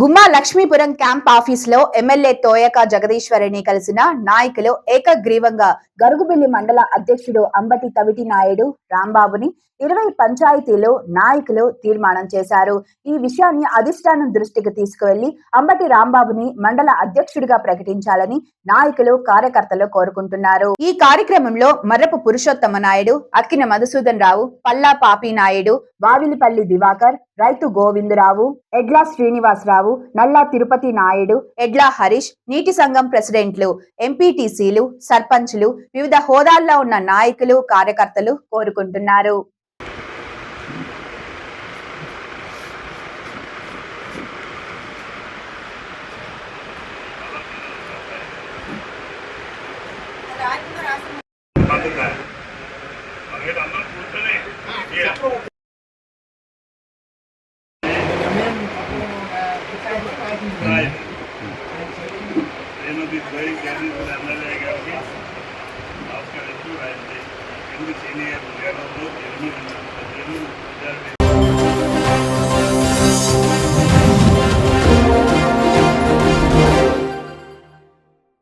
గుమ్మా లక్ష్మీపురం క్యాంప్ ఆఫీస్లో ఎమ్మెల్యే తోయక జగదీశ్వరిని కలిసిన నాయకులు ఏకగ్రీవంగా గరుగుబిల్లి మండల అధ్యక్షుడు అంబటి తవిటి నాయుడు రాంబాబుని ఇరవై పంచాయతీలో నాయకులు తీర్మానం చేశారు. ఈ విషయాన్ని అధిష్టానం దృష్టికి తీసుకువెళ్ళి అంబటి రాంబాబుని మండల అధ్యక్షుడిగా ప్రకటించాలని నాయకులు కార్యకర్తలు కోరుకుంటున్నారు. ఈ కార్యక్రమంలో మర్రపు పురుషోత్తమ నాయుడు అక్కిన మధుసూదన్ రావు పల్లా పాపి నాయుడు వావిలిపల్లి దివాకర్ రైతు గోవిందరావు ఎడ్లా శ్రీనివాసరావు నల్లా తిరుపతి నాయుడు ఎడ్లా హరీష్ నీటి సంఘం ప్రెసిడెంట్లు ఎంపీటీసీలు సర్పంచ్లు వివిధ హోదాల్లో ఉన్న నాయకులు కార్యకర్తలు కోరుకుంటున్నారు. tribe. They know this very carefully with another geography. After a two, I think, in this area, we are both enemies.